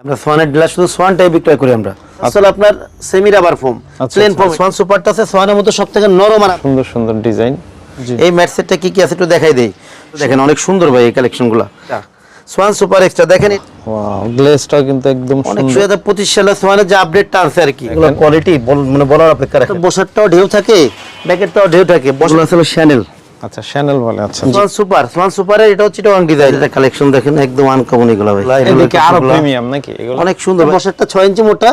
আমরা সোয়ানের ডিলার শুধু সোয়ানটাই বিক্রয় করি আমরা। আসলে আপনার সেমি রাবার ফোম আচ্ছা, প্লেন আচ্ছা। ফোম। সোয়ান সুপারটা আছে সোয়ানের মধ্যে সব থেকে নরম আর সুন্দর সুন্দর ডিজাইন। এই ম্যাট সেটটা কি কি আছে একটু দেখাই দেই। দেখেন অনেক সুন্দর ভাই এই কালেকশনগুলো। সোয়ান সুপার এক্সট্রা দেখেন গ্লেজটাও কিন্তু একদম অনেক সালে সোয়ানের যে আপডেটটা আছে আর কি। এগুলো কোয়ালিটি মানে বলার অপেক্ষা রাখে। বসারটাও ঢেউ থাকে ব্যাকেটটাও ঢেউ থাকে। বসার আসলে শ্যানেল আচ্ছা শ্যানেল বলে আচ্ছা। সুপার সুপারের এটা হচ্ছে ওয়ান ডিজাইন এটা কালেকশন দেখেন একদম আনকমন এগুলো ভাই। এদিকে আরও প্রিমিয়াম নাকি? এগুলো অনেক সুন্দর বসারটা ছয় ইঞ্চি মোটা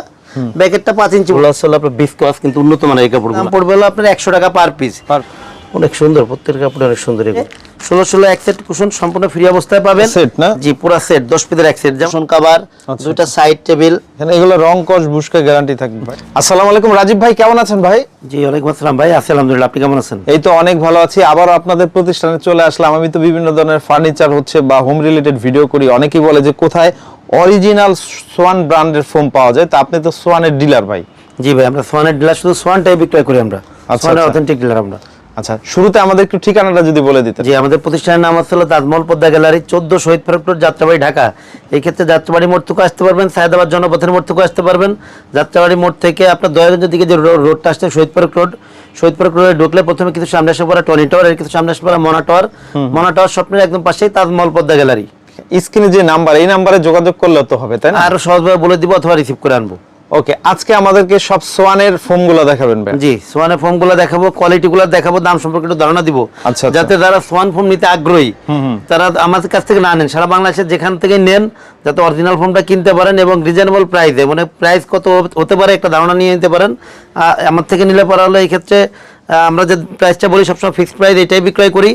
ব্যাকেটটা পাঁচ ইঞ্চি গুলো আসলে আপনার বিসকস কিন্তু উন্নত মানের এই কাপড় দাম পড়বে হলো আপনার একশো টাকা পার পিস পার- অনেক সুন্দর প্রত্যেক কাপড় অনেক সুন্দর এগুলো। ষোলো ষোলো এক সেট কুশন সম্পূর্ণ ফ্রি অবস্থায় পাবেন। Set না? জি পুরো সেট দশ পিসের এক সেট। যেমন কাবার আচ্ছা, দুইটা সাইড টেবিল এখানে এগুলো রং কস বুশকা গ্যারান্টি থাকবে ভাই। আসসালামু আলাইকুম রাজীব ভাই কেমন আছেন ভাই? জি ওয়ালাইকুম আসসালাম ভাই আছি আলহামদুলিল্লাহ আপনি কেমন আছেন? এই তো অনেক ভালো আছি আবার আপনাদের প্রতিষ্ঠানে চলে আসলাম। আমি তো বিভিন্ন ধরনের ফার্নিচার হচ্ছে বা হোম রিলেটেড ভিডিও করি। অনেকেই বলে যে কোথায় অরিজিনাল সোয়ান ব্র্যান্ডের ফোম পাওয়া যায়? তা আপনি তো সোয়ানের ডিলার ভাই। জি ভাই আমরা সোয়ানের ডিলার শুধু সোয়ানটাই বিক্রয় করি আমরা। আচ্ছা, সোয়ানের আচ্ছা। অথেন্টিক ডিলার আমরা। আচ্ছা শুরুতে আমাদের একটু ঠিকানাটা যদি বলে দিতেন। জি আমাদের প্রতিষ্ঠানের নাম হচ্ছে তাজমহল পদ্মা গ্যালারি চোদ্দ শহীদ ফেরপুর যাত্রাবাড়ি ঢাকা। এই ক্ষেত্রে যাত্রাবাড়ি মোড় থেকে আসতে পারবেন সায়দাবাদ জনপথের মোড় থেকে আসতে পারবেন। যাত্রাবাড়ি মোড় থেকে আপনার দয়াগঞ্জের দিকে যে রোডটা আসছে Shahid park road Shahid park রোডে ঢুকলে প্রথমে কিছু সামনে আসে পড়ে টনি টাওয়ার এর কিছু সামনে আসে পড়ে মনা টাওয়ার। মনা টাওয়ার স্বপ্নের একদম পাশেই তাজমহল পদ্মা গ্যালারি। স্ক্রিনে যে নাম্বার এই নাম্বারে যোগাযোগ করলেও তো হবে তাই না? আরও সহজভাবে বলে দিব অথবা রিসিভ করে আনব। ওকে আজকে আমাদেরকে সব সোয়ানের ফোমগুলো দেখাবেন ভাই। জি সোয়ানের ফোমগুলো দেখাবো কোয়ালিটি গুলো দেখাবো দাম সম্পর্কে একটু ধারণা দিব। আচ্ছা, আচ্ছা। যাতে যারা সোয়ান ফোম নিতে আগ্রহী তারা আমাদের কাছ থেকে না নেন। সারা বাংলাদেশের যেখান থেকে নেন যাতে অরিজিনাল ফোমটা কিনতে পারেন এবং রিজনেবল প্রাইসে মানে প্রাইস কত হতে পারে একটা ধারণা নিয়ে নিতে পারেন। আমার থেকে নিলে পরে হলো এই ক্ষেত্রে আমরা যে প্রাইসটা বলি সবসময় ফিক্সড প্রাইস এটাই বিক্রয় করি।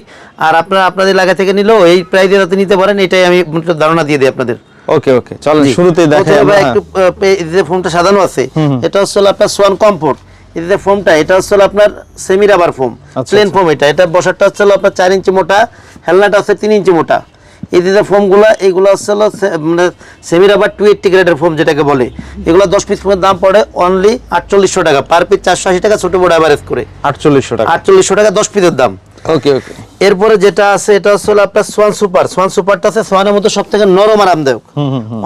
আর আপনারা আপনাদের এলাকা থেকে নিলেও এই প্রাইসে যাতে নিতে পারেন এটাই আমি ধারণা দিয়ে দিই আপনাদের। ওকে ওকে চলেন। শুরুতেই প্রথমে হ্যাঁ। একটু আহ, পে- যে ফোমটা সাজানো আছে এটা হচ্ছে আপনার সোয়ান কমফোর্ট এই যে ফোমটা এটা হচ্ছে আপনার semi rubber foam plain. Foam এটা। এটা বসারটা হচ্ছে আপনার চার ইঞ্চি মোটা হেলনাটা হচ্ছে তিন ইঞ্চি মোটা। এই যে ফোমগুলো এইগুলো হচ্ছে মানে সেমি রাবার টু এইটটি গ্রেডের ফোম যেটাকে বলে। এগুলো দশ পিস ফোমের দাম পড়ে অনলি আটচল্লিশশো টাকা। পার পিস চারশো আশি টাকা ছোট বড় অ্যাভারেজ করে। আটচল্লিশশো টাকা। আটচল্লিশশো টাকা দশ পিসের দাম। ওকে ওকে এরপরে যেটা আছে এটা হচ্ছে আপনার সোয়ান সুপার সোয়ান সুপারটা আছে সোয়ানের মধ্যে সব থেকে নরম আরামদায়ক।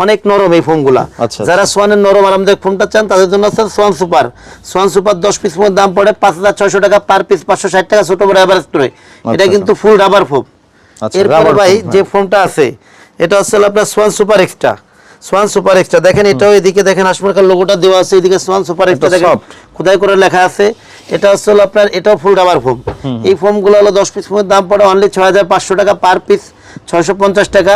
অনেক নরম এই ফোমগুলা আচ্ছা, যারা সোয়ানের নরম আরামদায়ক ফোমটা চান তাদের জন্য আছে সোয়ান সুপার সোয়ান সুপার দশ পিস ফোমের দাম পড়ে পাঁচ হাজার ছয়শো টাকা পার পিস পাঁচশো ষাট টাকা ছোট বড় অ্যাভারেজ করে এটা কিন্তু ফুল রাবার ফোম আচ্ছা, এরপরে ভাই হ্যাঁ। যে ফোনটা আছে এটা হচ্ছে আপনার Swan super extra Swan super extra দেখেন এটাও এদিকে দেখেন আসমানকার লোগোটা দেওয়া আছে এদিকে সোয়ান সুপার এক্সট্রা দেখেন। খোদাই করে লেখা আছে। এটা হচ্ছে হলো আপনার এটাও ফুল ডাবার ফোম এই ফোমগুলো হলো দশ পিস ফোমের দাম পড়ে অনলি ছয় হাজার পাঁচশো টাকা পার পিস ছয়শো পঞ্চাশ টাকা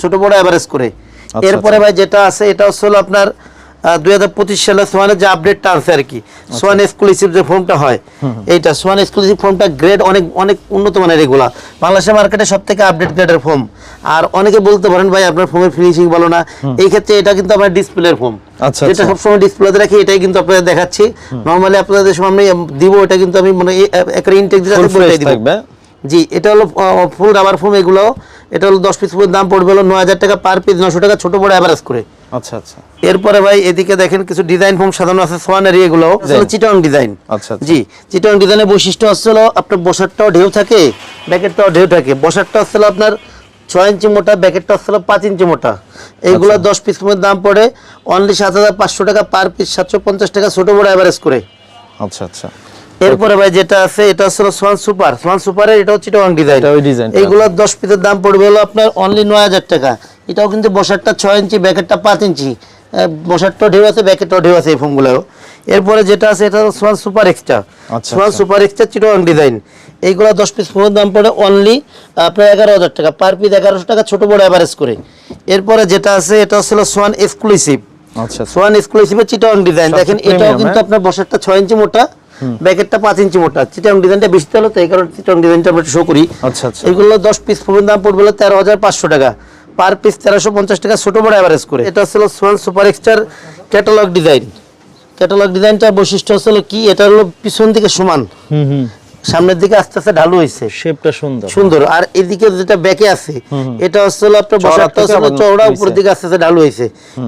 ছোট বড় অ্যাভারেজ করে। আচ্ছা, এরপরে ভাই যেটা আছে এটা হচ্ছে হলো আপনার দুই হাজার পঁচিশ সালে সোয়ানের যে আপডেটটা আছে আর কি আচ্ছা। সোয়ান এক্সক্লুসিভ যে হয় এইটা সোয়ান এক্সক্লুসিভ গ্রেড অনেক অনেক উন্নত মানের এগুলা বাংলাদেশের মার্কেটে সব থেকে আপডেট গ্রেডের আর অনেকে বলতে পারেন ভাই আপনার ফিনিশিং ভালো না। এই ক্ষেত্রে এটা কিন্তু আপনার ডিসপ্লের আচ্ছা, যেটা আচ্ছা। সবসময় ডিসপ্লেতে রাখি এটাই কিন্তু আপনাদের দেখাচ্ছি। নর্মালি আপনাদের সামনে দিব এটা কিন্তু আমি মানে একটা ইনটেক জি এটা হলো ফুল রাবার ফোম এগুলো। এটা হলো দশ পিস দাম পড়বে হলো নয় হাজার টাকা পার পিস নশো টাকা ছোট বড় অ্যাভারেজ করে। আচ্ছা আচ্ছা। এরপরে ভাই এদিকে দেখেন কিছু ডিজাইন ফোম সাজানো আছে সোয়ানের এগুলো। চিটং ডিজাইন আচ্ছা, আচ্ছা। জি চিটং ডিজাইনের বৈশিষ্ট্য হচ্ছে হলো আপনার বসারটাও ঢেউ থাকে ব্যাকেটটাও ঢেউ থাকে। বসারটা হচ্ছে আপনার ছয় ইঞ্চি মোটা ব্যাকেটটা হচ্ছে হলো পাঁচ ইঞ্চি মোটা। এইগুলো আচ্ছা। দশ পিস দাম পড়ে। অনলি সাত হাজার পাঁচশো টাকা পার পিস সাতশো পঞ্চাশ টাকা ছোট বড় অ্যাভারেজ করে। আচ্ছা আচ্ছা। এরপরে ভাই যেটা আছে এটা হচ্ছে হলো সোয়ান সুপার সোয়ান সুপারের এটা হচ্ছে চিটং ডিজাইন ওই ডিজাইনটা। এইগুলো দশ পিসের দাম পড়বে হলো আপনার অনলি নয় হাজার টাকা। এটাও কিন্তু বসারটা ছয় ইঞ্চি ব্যাকেটটা পাঁচ ইঞ্চি। আহ, বসারটাও ঢেউ আছে ব্যাকেটটা ঢেউ আছে এই ফোনগুলো এরপরে যেটা আছে এটা হলো সোয়ান সুপার এক্সট্রা আচ্ছা, সোয়ান। সুপার এক্সট্রা চিটং ডিজাইন এইগুলো দশ পিস ফোনের দাম পড়ে অনলি আপনার এগারো হাজার টাকা। পার পিস এগারোশো টাকা ছোট বড় অ্যাভারেজ করে। এরপরে যেটা আছে এটা হচ্ছে হলো সোয়ান এক্সক্লুসিভ আচ্ছা সোয়ান এক্সক্লুসিভের চিটং ডিজাইন দেখেন এটাও কিন্তু হ্যাঁ? আপনার বসারটা ছয় ইঞ্চি মোটা। ব্যাকেটটা পাঁচ ইঞ্চি মোটা। চিটং ডিজাইনটা বেশি হলো তো এই কারণে চিটং ডিজাইনটা আমরা শো করি। আচ্ছা, আচ্ছা। এগুলো দশ পিস পর্যন্ত দাম পড়বে হলো তেরো হাজার পাঁচশো টাকা। পার পিস তেরোশো পঞ্চাশ টাকা ছোট বড় অ্যাভারেজ করে। এটা হচ্ছে Swan super extra catalogue design catalogue ডিজাইনটার বৈশিষ্ট্য হচ্ছে কি? এটা হলো পিছন দিকে সমান। সামনের দিকে আস্তে আস্তে ঢালু হয়েছে শেপটা সুন্দর। সুন্দর। আর এদিকে যেটা ব্যাকে আছে এটা হচ্ছে আপনার চওড়া বসারটা হচ্ছে চওড়া। উপর দিকে আস্তে আস্তে ঢালু হয়েছে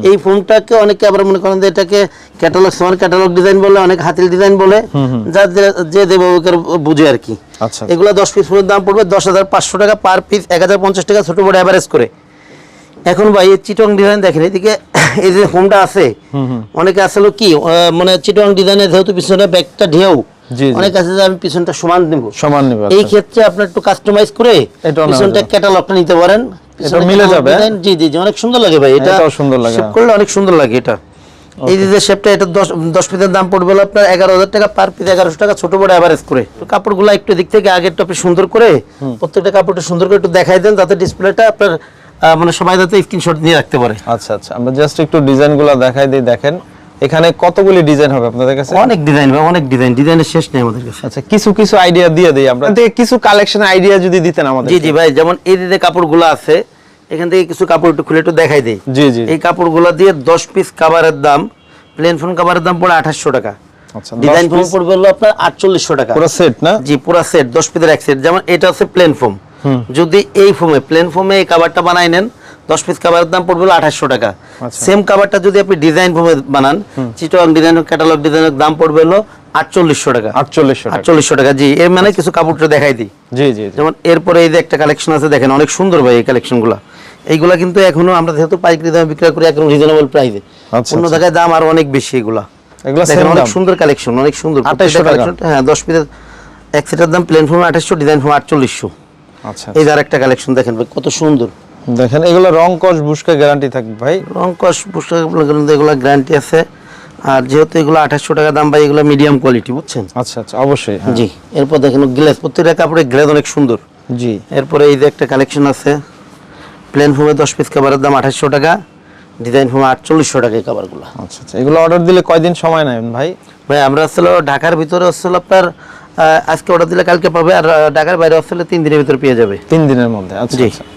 এই ফোনটাকে অনেকে আবার মনে করেন যে এটাকে ক্যাটালগ সমান ক্যাটালগ ডিজাইন বলে অনেক হাতিল ডিজাইন বলে। যার যে- যে দেবকের বুঝে আর কি। আচ্ছা এগুলো দশ পিস ফোনের দাম পড়বে দশ হাজার পাঁচশো টাকা পার পিস এক হাজার পঞ্চাশ টাকা ছোট বড় অ্যাভারেজ করে। এখন ভাই এই চিটং ডিজাইন দেখেন এদিকে এই যে হোমটা আছে অনেকে আসলে কি মানে চিটং ডিজাইনের যেহেতু পিছনে ব্যাগটা ঢেউ। অনেক আছে যে আমি পিছনটা সমান নেব। সমান নিবে এই আচ্ছা। ক্ষেত্রে আপনার একটু কাস্টমাইজ করে পিছনটা ক্যাটালগটা নিতে পারেন। মিলে যাবে? জি জি জি অনেক সুন্দর লাগে ভাই। এটা সুন্দর লাগে, হ্যাঁ। করলে অনেক সুন্দর লাগে এটা। এই যে শেপটা এটা দশ দশ পিসের দাম পড়বে হলো আপনার এগারো হাজার টাকা পার পিস এগারোশো টাকা ছোট বড় অ্যাভারেজ করে। তো কাপড়গুলো একটু দিক থেকে আগের টপে সুন্দর করে প্রত্যেকটা কাপড়টা সুন্দর করে একটু দেখাই দেন যাতে ডিসপ্লেটা আপনার মানে সবাই যাতে স্ক্রিনশট নিয়ে রাখতে পারে। আচ্ছা আচ্ছা। আমরা জাস্ট একটু ডিজাইনগুলো দেখাই দিই দেখেন। এখানে কতগুলি ডিজাইন হবে আপনাদের কাছে? অনেক ডিজাইন ভাই অনেক ডিজাইন ডিজাইনের শেষ নেই আমাদের কাছে। আচ্ছা কিছু কিছু আইডিয়া দিয়ে দিই আমরা। থেকে কিছু কালেকশন আইডিয়া যদি দিতেন আমাদের জি জি ভাই যেমন এই যে কাপড়গুলো আছে এখান থেকে কিছু কাপড় একটু খুলে একটু দেখাই দেই। জি জি। এই কাপড়গুলো দিয়ে দশ পিস কাভারের দাম প্লেন ফোন কাভারের দাম পড়ে আঠাশশো টাকা। আচ্ছা ডিজাইন 10 piece? পড়বে হলো আপনার আটচল্লিশশো টাকা। পুরো সেট না? জি পুরো সেট দশ পিসের এক সেট যেমন এটা হচ্ছে প্লেন ফোম যদি এই ফোমে প্লেন ফোমে এই কাভারটা বানাই নেন দশ পিস কাভারের দাম পড়বে আঠাশশো টাকা। আচ্ছা। সেম কাভারটা যদি আপনি ডিজাইন ফোমে বানান চিটং ডিজাইন ক্যাটালগ ডিজাইনের দাম পড়বে হলো আটচল্লিশশো টাকা। আটচল্লিশশো আটচল্লিশশো টাকা জি। এর মানে কিছু কাপড়টা দেখাই দিই। জি জি। যেমন এরপরে এই যে একটা কালেকশন আছে দেখেন অনেক সুন্দর ভাই এই কালেকশনগুলো এইগুলা কিন্তু এখনও আমরা যেহেতু পাইকারি দামে বিক্রয় করি একদম রিজনেবল প্রাইসে আচ্ছা, অন্য জায়গায় দাম আরও অনেক বেশি এগুলা। এগুলা অনেক সুন্দর কালেকশন অনেক সুন্দর। 2800 প্রত্যেকটা হ্যাঁ দশ পিসের এক সেটের দাম প্লেন ফর্ম আঠাশশো ডিজাইন ফর্ম আটচল্লিশশো। আচ্ছা এই যে আরেকটা কালেকশন দেখেন কত সুন্দর। দেখেন এগুলো রং কস বুসকা গ্যারান্টি থাকবে ভাই। রং কস পুস্তক এগুলো গ্যারান্টি আছে। আর যেহেতু এগুলো আঠাশশো টাকা দাম ভাই এগুলো মিডিয়াম কোয়ালিটি বুঝছেন? আচ্ছা আচ্ছা অবশ্যই হ্যাঁ। জি এরপর দেখেন গ্লেস প্রত্যেকটা কাপড়ের গ্লেজ অনেক সুন্দর। জি। এরপরে এই যে একটা কালেকশন আছে প্লেন ফোমে দশ পিস কাভারের দাম আঠাশশো টাকা ডিজাইন ফোমে আটচল্লিশশো টাকা এই কাভারগুলো আচ্ছা আচ্ছা এগুলো অর্ডার দিলে কয়দিন সময় নেবেন ভাই? ভাই আমরা আসলে ঢাকার ভিতরে আসলে আপনার আজকে অর্ডার দিলে কালকে পাবে আর ঢাকার বাইরে আসলে তিন দিনের ভিতরে পেয়ে যাবে। তিন দিনের মধ্যে আচ্ছা।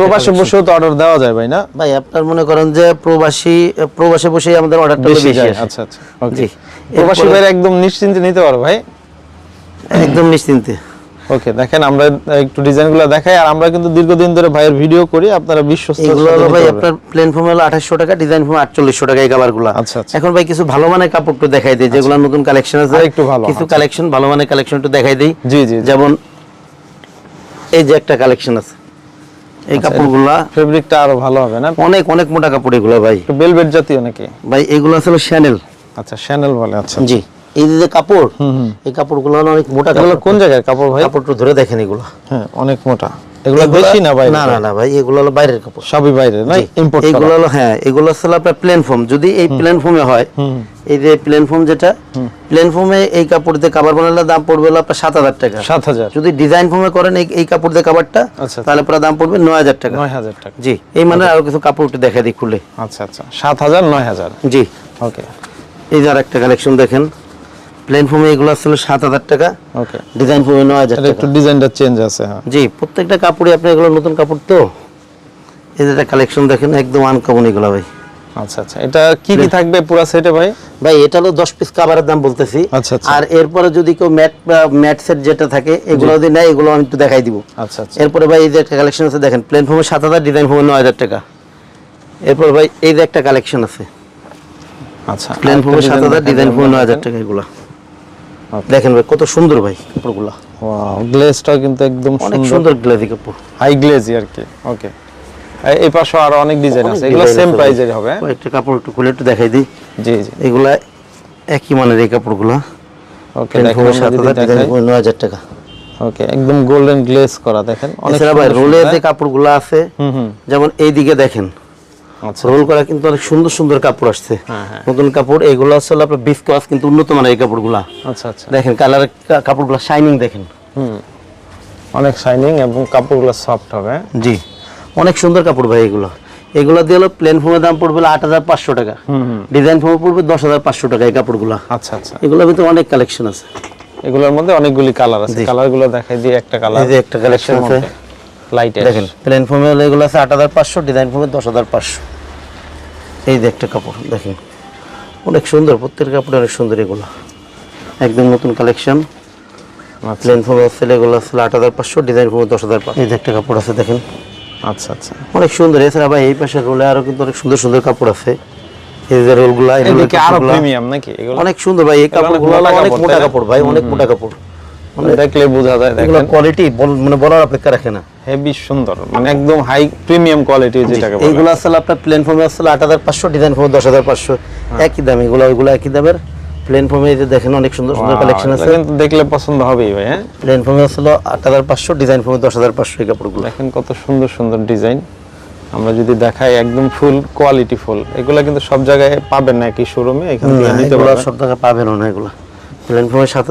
প্রবাসে বসেও তো অর্ডার দেওয়া যায় ভাই না? ভাই আপনার মনে করেন যে প্রবাসী প্রবাসে বসেই আমাদের অর্ডারটা বেশি যায়। আচ্ছা আচ্ছা ওকে প্রবাসী ভাইরা একদম নিশ্চিন্তে নিতে পারো ভাই? একদম নিশ্চিন্তে। ওকে দেখেন আমরা একটু ডিজাইনগুলো দেখাই আর আমরা কিন্তু দীর্ঘদিন ধরে ভাইয়ের ভিডিও করি আপনারা বিশ্বস্ত এগুলো ভাই আপনার প্লেন ফর্ম হলো আঠাশশো টাকা ডিজাইন ফর্ম আটচল্লিশশো টাকা এই কাভারগুলো আচ্ছা, আচ্ছা। এখন ভাই কিছু ভালো মানের কাপড় একটু দেখাই দিই যেগুলো নতুন কালেকশন আছে। একটু ভালো, কিছু আচ্ছা। কালেকশন ভালো মানের কালেকশন একটু দেখাই দিই। জি জি যেমন এই যে একটা কালেকশন আছে। এই আচ্ছা, কাপড়গুলা ফেব্রিকটা আরও ভালো হবে না? অনেক অনেক মোটা কাপড় এগুলো ভাই। বেলভেট জাতীয় নাকি? ভাই এগুলো আসলে শ্যানেল আচ্ছা শ্যানেল বলে আচ্ছা। জি এই যে কাপড় কাপড় এই কাপড়গুলো অনেক মোটা কাপড়। কোন জায়গার কাপড় ভাই? কাপড়টা ধরে দেখেন এগুলো। হ্যাঁ অনেক মোটা। এগুলো দেশি না ভাই না না না ভাই এগুলো হলো বাইরের কাপড়। সবই বাইরে না? ইম্পোর্ট এগুলো হলো হ্যাঁ এগুলো আসলে আপনার প্লেন ফর্ম যদি এই প্লেন ফর্মে হয় এই যে প্লেন ফর্ম যেটা প্লেন ফর্মে এই কাপড় দিয়ে কাবার বানালে দাম পড়বে হলো আপনার সাত হাজার টাকা। সাত হাজার। যদি ডিজাইন ফর্মে করেন এই এই কাপড় দিয়ে কাবারটা আচ্ছা। তাহলে পুরো দাম পড়বে নয় হাজার টাকা। নয় হাজার টাকা। জি এই মানে আরও কিছু কাপড় একটু দেখা দিই খুলে। আচ্ছা আচ্ছা। সাত হাজার নয় হাজার। জি। ওকে এই যে আরেকটা কালেকশন দেখেন। প্লেন ফর্মে এগুলো আসলে সাত হাজার টাকা। ওকে ডিজাইন ফর্মে নয় হাজার টাকা একটু ডিজাইনটা চেঞ্জ আছে হ্যাঁ। জি প্রত্যেকটা কাপড়ই আপনি এগুলো নতুন কাপড় তো। একটা কালেকশন দেখেন একদম আনকমন এগুলো ভাই। আচ্ছা আচ্ছা। এটা কি কি থাকবে পুরো সেটে ভাই? ভাই এটা হলো দশ পিস কাভারের দাম বলতেছি। আচ্ছা, আচ্ছা। আর এরপরে যদি কেউ ম্যাট ম্যাট সেট যেটা থাকে এগুলো যদি নেয় এগুলো আমি একটু দেখাই দিব। আচ্ছা আচ্ছা। এরপরে ভাই এই যে একটা কালেকশন আছে দেখেন প্লেন ফর্মে সাত হাজার ডিজাইন ফর্মে নয় হাজার টাকা। এরপর ভাই এই যে একটা কালেকশন আছে। আচ্ছা প্লেন ফর্মে আরেকটা সাত হাজার design ডিজাইন ফর্মে দেখাবেন। নয় হাজার টাকা এগুলো. দেখেন ভাই কত সুন্দর ভাই কাপড়গুলো। ওয়াও গ্লেজটা কিন্তু একদম অনেক সুন্দর। গ্লেজি কাপড়। হাই গ্লেজি আর কি। ওকে এই পাশে আরও অনেক ডিজাইন আছে। এগুলো সেম প্রাইজের হবে হ্যাঁ? কয়েকটা কাপড় একটু খুলে একটু দেখাই দিই। জি জি। এগুলা একই মানের এই কাপড়গুলো। ওকে দেখেন ফর্মে আমরা সাত যদি হাজার ডিজাইন দেখাই। ফর্মে নয় হাজার টাকা। ওকে একদম গোল্ডেন গ্লেজ করা দেখেন। অনেক ভাই রোলের যে কাপড়গুলো আছে হুম হুম। যেমন এই দিকে দেখেন রোল করা কিন্তু অনেক সুন্দর সুন্দর কাপড় আসছে। হ্যাঁ, হ্যাঁ। নতুন কাপড় এগুলো আসলে আপনার বিস্কোয়াস কিন্তু উন্নত মানের এই কাপড়গুলা। আচ্ছা আচ্ছা। দেখেন কালার কাপড়গুলো শাইনিং দেখেন। হুম। অনেক শাইনিং এবং কাপড়গুলো সফট হবে। জি। অনেক সুন্দর কাপড় ভাই এগুলো। এগুলো দিয়ে হলো প্লেন ফোমের দাম পড়বে আট হাজার পাঁচশো টাকা। ডিজাইন ফোমে পড়বে দশ হাজার পাঁচশো টাকা এই কাপড়গুলো। আচ্ছা আচ্ছা। এগুলোর ভিতরে অনেক কালেকশন আছে। এগুলোর মধ্যে অনেকগুলি কালার আছে। কালারগুলো দেখাই দিয়ে একটা কালার যে একটা collection আছে। লাইট দেখেন প্লেন ফোমে এগুলো আছে আট হাজার পাঁচশো ডিজাইন ফোমে দশ হাজার পাঁচশো। এই যে একটা কাপড় দেখেন। অনেক সুন্দর প্রত্যেক কাপড় অনেক সুন্দর এগুলো। একদম নতুন কালেকশন প্লেন ফোমে আছে এগুলো আছে আট হাজার পাঁচশো ডিজাইন ফোমে দশ হাজার পাঁচশো। এই যে একটা কাপড় আছে দেখেন। আচ্ছা আচ্ছা। অনেক সুন্দর এছাড়া ভাই এই পাশে রোলে আরও কিন্তু অনেক সুন্দর সুন্দর কাপড় আছে। এই যে রোলগুলা অনেক সুন্দর ভাই এই কাপড়গুলো অনেক মোটা কাপড় ভাই অনেক মোটা কাপড়। দেখলে বোঝা যায় এগুলো দেখেন। কোয়ালিটি মানে বলার অপেক্ষা রাখে না। হেভি সুন্দর মানে একদম হাই প্রিমিয়াম কোয়ালিটি যেটাকে বলে। এইগুলো আসলে আপনার প্লেন ফর্মে আসলে আট হাজার পাঁচশো ডিজাইন ফর্মে দশ হাজার পাঁচশো। একই দাম এগুলো ওইগুলো একই দামের। প্লেন ফর্মে যে দেখেন অনেক সুন্দর সুন্দর কালেকশন আছে। দেখলে পছন্দ হবেই ভাই হ্যাঁ? প্লেন ফর্মে আসলে আট হাজার পাঁচশো ডিজাইন ফর্মে দশ হাজার পাঁচশো এই কাপড়গুলো। দেখেন কত সুন্দর সুন্দর ডিজাইন আমরা যদি দেখাই একদম ফুল কোয়ালিটি ফুল এগুলা কিন্তু সব জায়গায় পাবেন না একই শোরুমে এখান থেকে নিতে সব জায়গায় পাবেন না এগুলো। প্লেন ফর্মে সাত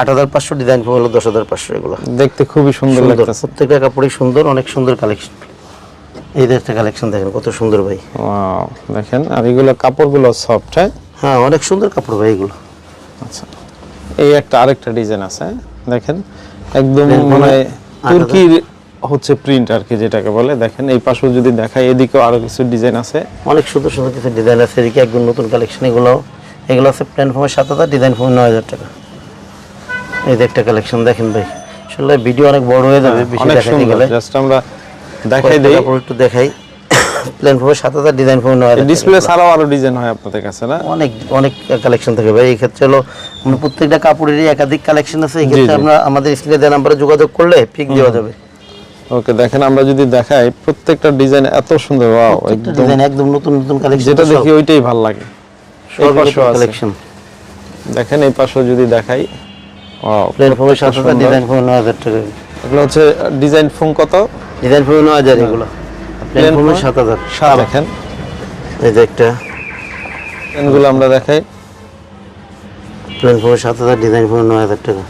আট হাজার পাঁচশো ডিজাইন ফর্মে হলো দশ হাজার পাঁচশো এগুলো। দেখতে খুবই সুন্দর লাগতেছে। প্রত্যেকটা কাপড়ই সুন্দর অনেক সুন্দর কালেকশন এই একটা কালেকশন দেখেন কত সুন্দর ভাই। দেখেন আর এগুলো কাপড়গুলো সফট হ্যাঁ? হ্যাঁ অনেক সুন্দর কাপড় ভাই এগুলো। আচ্ছা এই একটা আরেকটা ডিজাইন আছে? দেখেন। একদম মানে। তুর্কির হচ্ছে প্রিন্ট আর কি যেটাকে বলে দেখেন। এই পাশেও যদি দেখাই এদিকেও আরও কিছু ডিজাইন আছে। অনেক সুন্দর সুন্দর কিছু ডিজাইন আছে এদিকে একদম নতুন কালেকশন এগুলো। এগুলো আছে প্ল্যান ফর্মের সাত হাজার ডিজাইন ফর্মে নয় হাজার টাকা। এই যে একটা কালেকশন দেখেন ভাই। আসলে ভিডিও অনেক বড় হয়ে যাবে বেশি দেখাতে গেলে। জাস্ট আমরা দেখাই দেই। কাপড় একটু দেখাই। প্ল্যান ফর্মের সাত হাজার ডিজাইন ফর্মে নয় হাজার ডিসপ্লে। ছাড়াও আরও ডিজাইন হয় আপনাদের কাছে না? অনেক অনেক কালেকশন থাকে ভাই। এই ক্ষেত্রে হলো আমরা প্রত্যেকটা কাপড়েরই একাধিক কালেকশন আছে। এই ক্ষেত্রে আমরা আমাদের স্ক্রিনে দেওয়া নাম্বারে যোগাযোগ করলে পিক দেওয়া যাবে। ওকে দেখেন আমরা যদি দেখাই প্রত্যেকটা ডিজাইন এত সুন্দর ওয়াও একদম ডিজাইন একদম নতুন নতুন কালেকশন যেটা দেখি ওইটাই ভালো লাগে। কালেকশন দেখেন এই পাশেও যদি দেখাই ওয়াও প্লেন ফর্মের সাত হাজার সুন্দর। ডিজাইন ফর্মে নয় হাজার টাকা। এগুলো হচ্ছে ডিজাইন ফোন কত? ডিজাইন ফর্মে নয় হাজার এগুলো। প্লেন Plain ফর্মে form? সাত হাজার। সাত। দেখেন। এই যে একটা। এগুলো আমরা দেখাই। প্লেন সাত হাজার ডিজাইন ফর্মে নয় হাজার টাকা।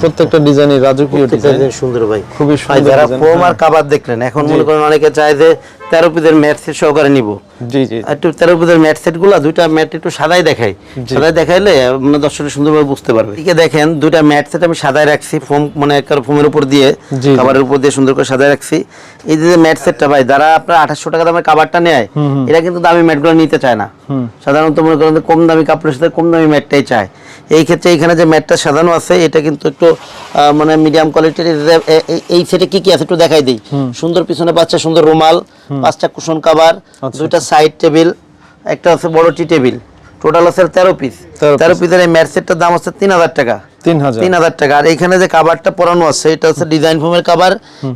প্রত্যেকটা ডিজাইনই রাজকীয় প্রত্যেকটা ডিজাইন ডিজাইন সুন্দর ভাই। খুবই সুন্দর যারা ফোম আর। কাবার দেখলেন এখন মনে করেন অনেকে চায় যে তেরো পিসের ম্যাট সেট সহকারে নিব। জি জি একটু তেরো পিসের ম্যাট সেটগুলা দুইটা ম্যাট একটু সাদাই দেখাই। সাদাই দেখাইলে মানে দর্শকরা সুন্দরভাবে বুঝতে পারবে। এদিকে দেখেন দুইটা ম্যাট সেট আমি সাদাই রাখছি ফোম মানে ফোমের উপর দিয়ে। কাবারের উপর দিয়ে সুন্দর করে সাদাই রাখছি। এই যে ম্যাট সেটটা ভাই যারা আপনার আঠাশশো টাকা দামের কাবারটা নেয় এরা কিন্তু দামি ম্যাটগুলো নিতে চায় না। সাধারণত মনে করেন কম দামি কাপড়ের সাথে কম দামি ম্যাটটাই চায়। এই ক্ষেত্রে এখানে যে ম্যাটটা সাজানো আছে এটা কিন্তু একটু মানে মিডিয়াম কোয়ালিটির এই সেটে কি কি আছে একটু দেখাই দিই। সুন্দর পিছনে পাচ্ছে সুন্দর রুমাল পাঁচটা কুশন কাবার দুইটা সাইড টেবিল একটা আছে বড় টি টেবিল টোটাল আছে তেরো পিস 13 তেরো পিসের এই ম্যাট সেটটার দাম হচ্ছে তিন হাজার টাকা। তিন হাজার। টাকা। আর এখানে যে কাবারটা পরানো আছে এটা হচ্ছে ডিজাইন ফোমের কাবার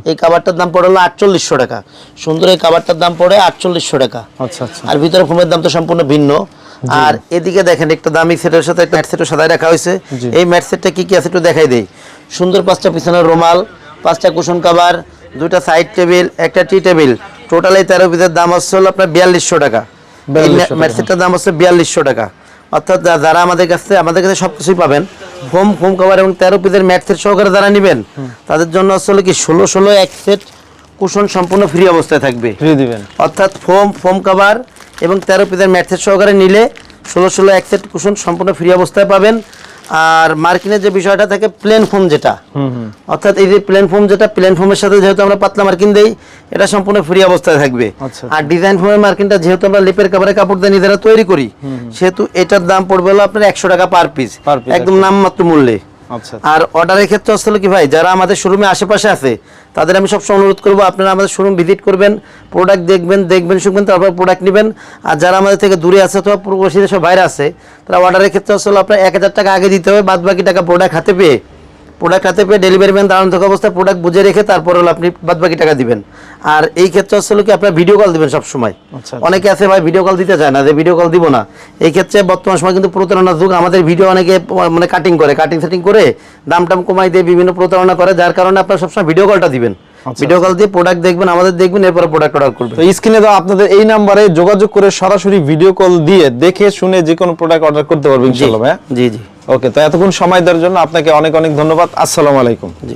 এই কাবারটার দাম পড়ে হলো আটচল্লিশশো টাকা। সুন্দর এই কাবারটার দাম পড়ে আটচল্লিশশো টাকা। আচ্ছা আচ্ছা। আর ভিতরে ফোমের দাম তো সম্পূর্ণ ভিন্ন। আর এদিকে দেখেন একটা দামি সেটের সাথে একটা সেটও সাদায় রাখা হয়েছে। এই ম্যাট সেটটা কি কি আছে একটু দেখাই দেই। সুন্দর পাঁচটা পিছনের রুমাল পাঁচটা কুশন কাবার দুইটা সাইড টেবিল একটা টি টেবিল টোটাল এই তেরো পিসের দাম হচ্ছে হলো আপনার বিয়াল্লিশশো টাকা। এই 4200 টাকা। ম্যাট সেটটার দাম হচ্ছে বিয়াল্লিশশো টাকা। অর্থাৎ যারা আমাদের কাছে আমাদের কাছে সব কিছুই পাবেন। ফোম ফোম কভার এবং তেরো পিসের সেট সহকারে যারা নেবেন তাদের জন্য আসলে কি ষোলো ষোলো এক সেট কুশন সম্পূর্ণ ফ্রি অবস্থায় থাকবে। ফ্রি দিবেন। অর্থাৎ ফোম ফোম কভার এবং তেরো পিসের সেট সহকারে নিলে ষোলো ষোলো এক সেট কুশন সম্পূর্ণ ফ্রি অবস্থায় পাবেন। আর মার্কিনের যে বিষয়টা থাকে প্লেন ফোম যেটা অর্থাৎ এই যে প্লেন ফোম যেটা প্লেন ফোমের সাথে যেহেতু আমরা পাতলা মার্কিন দেই এটা সম্পূর্ণ ফ্রি অবস্থায় থাকবে। আচ্ছা, আর ডিজাইন ফোমের মার্কিনটা যেহেতু আমরা লিপের কাপড়ে কাপড় দিয়ে নিজেরা তৈরি করি সেহেতু এটার দাম পড়বে হলো আপনার একশো টাকা পার পিস একদম নামমাত্র মূল্যে। আর অর্ডারের ক্ষেত্রে আসলে কি ভাই, যারা আমাদের শোরুমে আশেপাশে আছে, তাদের আমি সবসময় অনুরোধ করব, আপনারা আমাদের শোরুম ভিজিট করবেন প্রোডাক্ট দেখবেন দেখবেন, শুনবেন, তারপর প্রোডাক্ট নেবেন। আর যারা আমাদের থেকে দূরে আছে অথবা পূর্ববর্তী সব বাইরে আছে, তারা অর্ডারের ক্ষেত্রে আসলে আপনার এক হাজার টাকা আগে দিতে হবে বাদ বাকি টাকা প্রোডাক্ট হাতে পেয়ে প্রোডাক্ট হাতে পেয়ে ডেলিভারি ম্যান দাঁড়ানো থাকা অবস্থায় প্রোডাক্ট বুঝে রেখে তারপর হলো আপনি বাদ বাকি টাকা দিবেন। আর এই ক্ষেত্রে আসলে কি আপনার ভিডিও কল দিবেন সবসময়। আচ্ছা, অনেকে আছে ভাই ভিডিও কল দিতে চায় না যে ভিডিও কল দিব না। এই ক্ষেত্রে বর্তমান সময় কিন্তু প্রতারণার যুগ আমাদের ভিডিও অনেকে মানে কাটিং করে কাটিং সেটিং করে দাম টাম কমাই দিয়ে বিভিন্ন প্রতারণা করে যার কারণে আপনার সবসময় ভিডিও কলটা দিবেন। ভিডিও কল দিয়ে প্রোডাক্ট দেখবেন আমাদের দেখবেন এরপরে প্রোডাক্ট অর্ডার করবেন। তো স্ক্রিনে তো আপনাদের এই নাম্বারে যোগাযোগ করে সরাসরি ভিডিও কল দিয়ে দেখে শুনে যে কোনো প্রোডাক্ট অর্ডার করতে পারবেন ইনশাআল্লাহ ভাইয়া। জি জি। ওকে তো এতক্ষণ সময় দেওয়ার জন্য আপনাকে অনেক অনেক ধন্যবাদ। আসসালামু আলাইকুম। জি